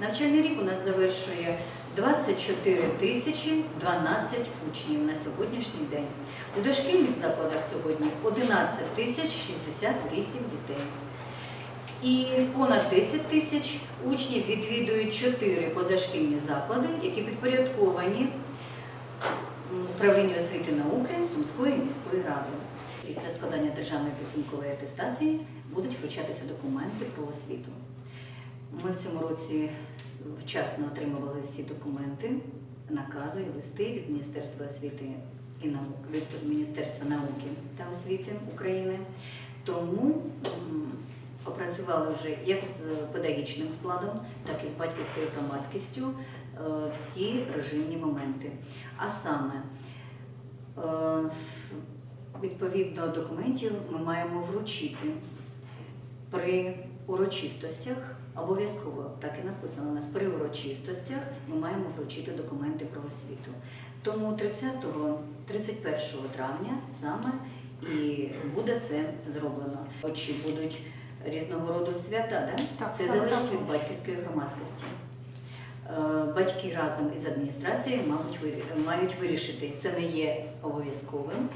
Навчальний рік у нас завершує 24 тисячі 12 учнів на сьогоднішній день. У дошкільних закладах сьогодні 11 тисяч 68 дітей. І понад 10 тисяч учнів відвідують 4 позашкільні заклади, які підпорядковані управлінню освіти і науки Сумської міської ради. Після складання державної підсумкової атестації будуть вручатися документи про освіту. Ми в цьому році вчасно отримували всі документи, накази і листи від Міністерства освіти і науки, від Міністерства науки та освіти України. Тому опрацювали вже як з педагогічним складом, так і з батьківською громадськістю е, всі режимні моменти. А саме, е, відповідно документів ми маємо вручити при урочистостях. Обов'язково так і написано у нас при урочистостях ми маємо вручити документи про освіту. Тому 30-го, 31 травня саме і буде це зроблено. Чи будуть різного роду свята, да? Так, це залежить від батьківської громадськості. Е, Батьки разом із адміністрацією мають вирішити, це не є обов'язковим.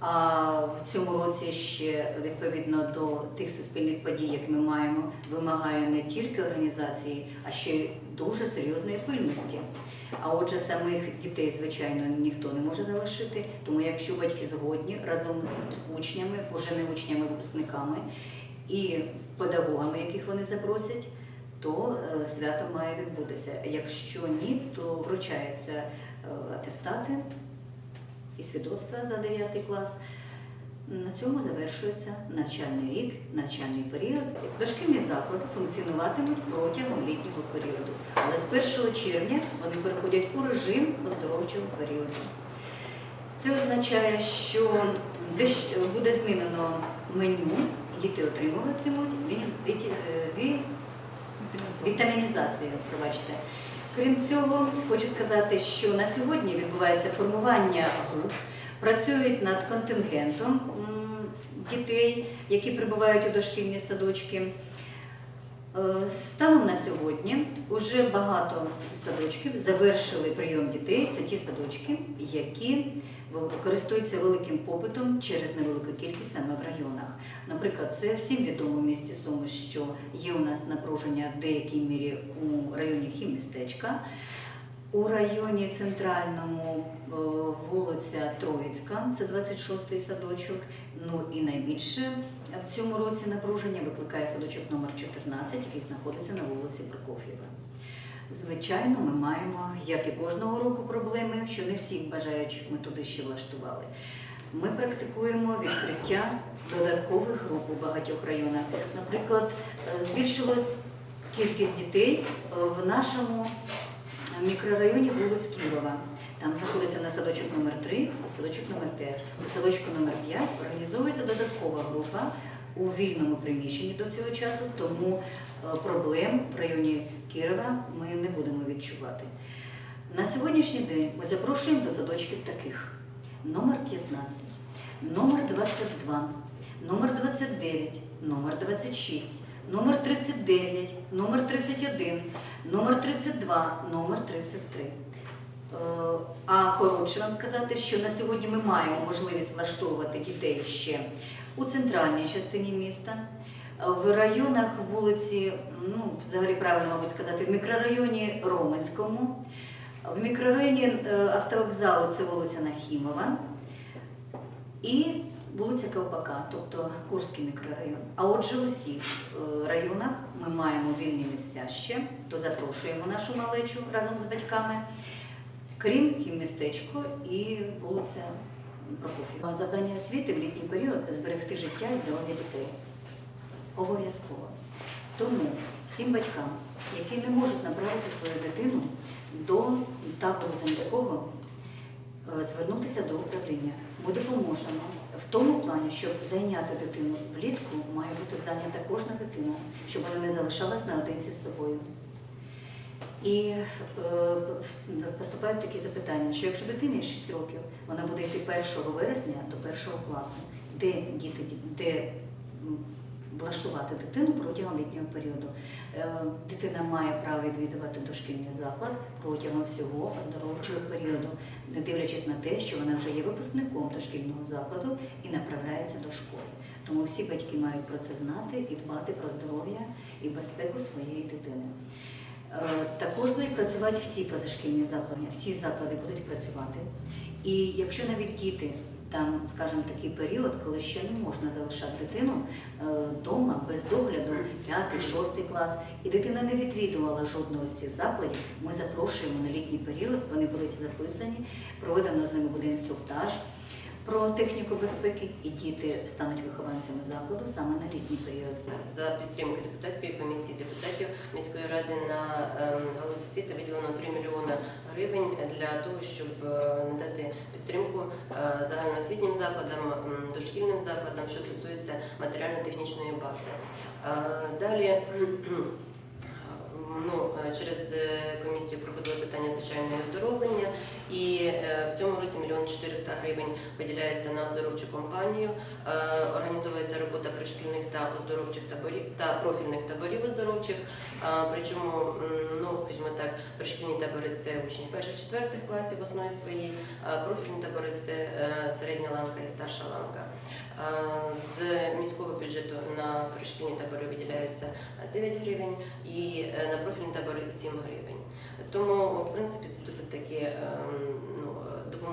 А в цьому році ще відповідно до тих суспільних подій, які ми маємо, вимагає не тільки організації, а ще й дуже серйозної пильності. А отже, самих дітей, звичайно, ніхто не може залишити. Тому якщо батьки згодні разом з учнями, уже не учнями, випускниками і педагогами, яких вони запросять, то е, свято має відбутися. Якщо ні, то вручаються е, атестати і свідоцтва за 9 клас. На цьому завершується навчальний рік, навчальний період. Дошкільні заклади функціонуватимуть протягом літнього періоду. Але з 1 червня вони переходять у режим оздоровчого періоду. Це означає, що десь буде змінено меню, діти отримуватимуть е, ві- Вітамінізація, пробачте. Крім цього, хочу сказати, що на сьогодні відбувається формування груп, працюють над контингентом дітей, які прибувають у дошкільні садочки. Е, Станом на сьогодні вже багато садочків завершили прийом дітей. Це ті садочки, які користуються великим попитом через невелику кількість. Наприклад, це всім відомо в місті Суми, що є у нас напруження в деякій мірі у районі Хіммістечка. У районі центральному е, вулиця Троїцька, це 26-й садочок. Ну і найбільше в цьому році напруження викликає садочок номер 14, який знаходиться на вулиці Прокоф'єва. Звичайно, ми маємо, як і кожного року, проблеми, що не всіх бажаючих ми туди ще влаштували. Ми практикуємо відкриття додаткових груп у багатьох районах. Наприклад, е, збільшилась кількість дітей е, в нашому мікрорайоні вулиць Кірова. Там знаходиться на садочок номер 3 і садочок номер 5. У садочку номер 5 організовується додаткова група у вільному приміщенні до цього часу, тому е, проблем в районі Кірова ми не будемо відчувати. На сьогоднішній день ми запрошуємо до садочків таких: номер 15, номер 22, номер 29, номер 26, номер 39, номер 31, номер 32, номер 33. Е, А коротше вам сказати, що на сьогодні ми маємо можливість влаштовувати дітей ще у центральній частині міста, в районах вулиці, ну, взагалі правильно, мабуть, сказати, в мікрорайоні Романському, в мікрорайоні е, автовокзалу це вулиця Нахімова і вулиця Ковпака, тобто Курський мікрорайон. А отже, у всіх е, районах ми маємо вільні місця ще, то запрошуємо нашу малечу разом з батьками, крім хіммістечко і вулиця Прокоф'єва. Завдання освіти в літній період зберегти життя і здоров'я дітей. Обов'язково. Тому всім батькам, які не можуть направити свою дитину до табору заміського, е, звернутися до управління. Ми допоможемо в тому плані, щоб зайняти дитину влітку, має бути зайнята кожна дитина, щоб вона не залишалась наодинці з собою. І е, поступають такі запитання, що якщо дитині 6 років, вона буде йти 1 вересня до 1 класу, де діти, де влаштувати дитину протягом літнього періоду. Е, Дитина має право відвідувати дошкільний заклад протягом всього оздоровчого періоду, не дивлячись на те, що вона вже є випускником дошкільного закладу і направляється до школи. Тому всі батьки мають про це знати і дбати про здоров'я і безпеку своєї дитини. Е, Також будуть працювати всі позашкільні заклади, всі заклади будуть працювати. І якщо навіть діти там, скажімо, такий період, коли ще не можна залишати дитину вдома без догляду, 5-6 клас, і дитина не відвідувала жодного з цих закладів, ми запрошуємо на літній період, вони будуть записані, проведено з ними буде інструктаж про техніку безпеки, і діти стануть вихованцями закладу саме на літній період. За підтримки депутатської комісії депутатів міської ради на ем, галузь освіти виділено 3 мільйони гривень для того, щоб е, надати підтримку е, загальноосвітнім закладам, дошкільним закладам, що стосується матеріально-технічної бази. Е, Далі ну, е, через е, комісію проходило питання звичайного оздоровлення, і е, в цьому році мільйон 400 гривень виділяється на оздоровчу компанію. Е, Організовується робота пришкільних та оздоровчих таборів та профільних таборів оздоровчих. Е, Причому, ну скажімо так, пришкільні табори це учні перших-четвертих класів в основі своїй, профільні табори це е, середня ланка і старша ланка. З міського бюджету на пришкільні табори виділяється 9 гривень і на профільні табори 7 гривень. Тому, в принципі, це досить таки ем,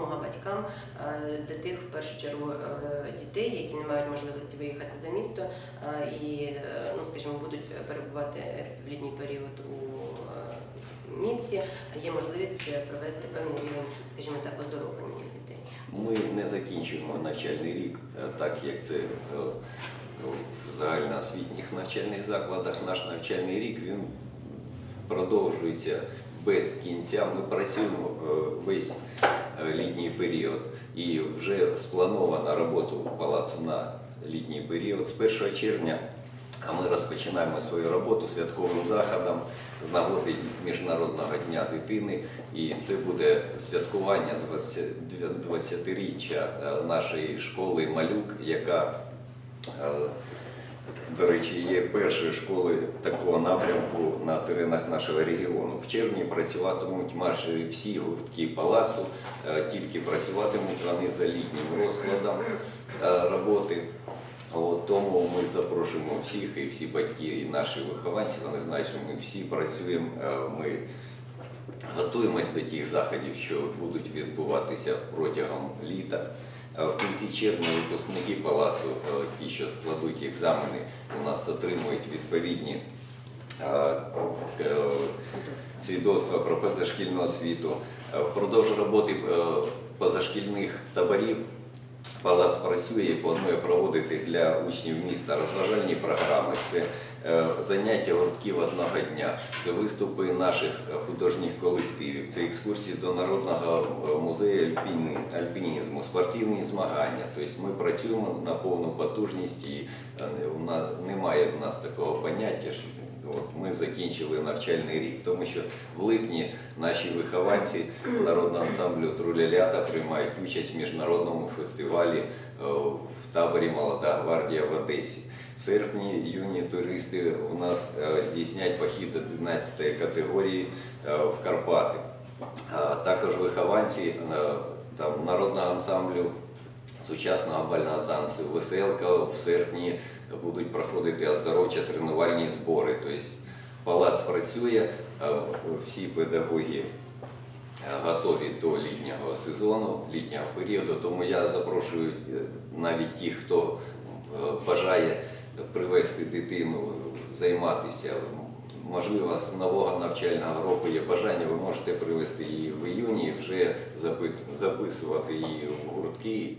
допомога батькам е, для тих, в першу чергу, е, дітей, які не мають можливості виїхати за місто е, і, ну, скажімо, будуть перебувати в літній період у місті. Є можливість провести певний рівень, скажімо так, оздоровлення дітей. Ми не закінчуємо навчальний рік, так як це е, в загальноосвітніх навчальних закладах. Наш навчальний рік він продовжується без кінця. Ми працюємо весь літній період і вже спланована робота палацу на літній період з 1 червня. А ми розпочинаємо свою роботу святковим заходом з нагоди Міжнародного дня дитини. І це буде святкування 20 20-річчя е, нашої школи Малюк, яка, е, до речі, є першою школою такого напрямку на теренах нашого регіону. В червні працюватимуть майже всі гуртки палацу, е, тільки працюватимуть вони за літнім розкладом е, роботи. От, тому ми запрошуємо всіх, і всі батьки, і наші вихованці, вони знають, що ми всі працюємо, е, ми готуємось до тих заходів, що будуть відбуватися протягом літа. В кінці червня випускники палацу, е, ті, що складуть екзамени, у нас отримують відповідні е, свідоцтва про позашкільну освіту. Е, Впродовж роботи позашкільних таборів Палац працює і планує проводити для учнів міста розважальні програми. Це заняття гуртків одного дня, це виступи наших е, художніх колективів, це екскурсії до Народного е, музею альпінізму, спортивні змагання. Тобто ми працюємо на повну потужність і е, немає в нас такого поняття. От ми закінчили навчальний рік, тому що в липні наші вихованці народного ансамблю Трулялята приймають участь в міжнародному фестивалі е, в таборі Молода гвардія в Одесі. В серпні юні туристи у нас е, здійснять похід до 11 категорії е, в Карпати. Також вихованці е, там, народного ансамблю сучасного бального танцю Веселка в серпні будуть проходити оздоровчо-тренувальні збори. Тобто палац працює, всі педагоги готові до літнього сезону, літнього періоду. Тому я запрошую навіть тих, хто бажає привести дитину, займатися. Можливо, з нового навчального року є бажання, ви можете привести її в іюні вже записувати її в гуртки.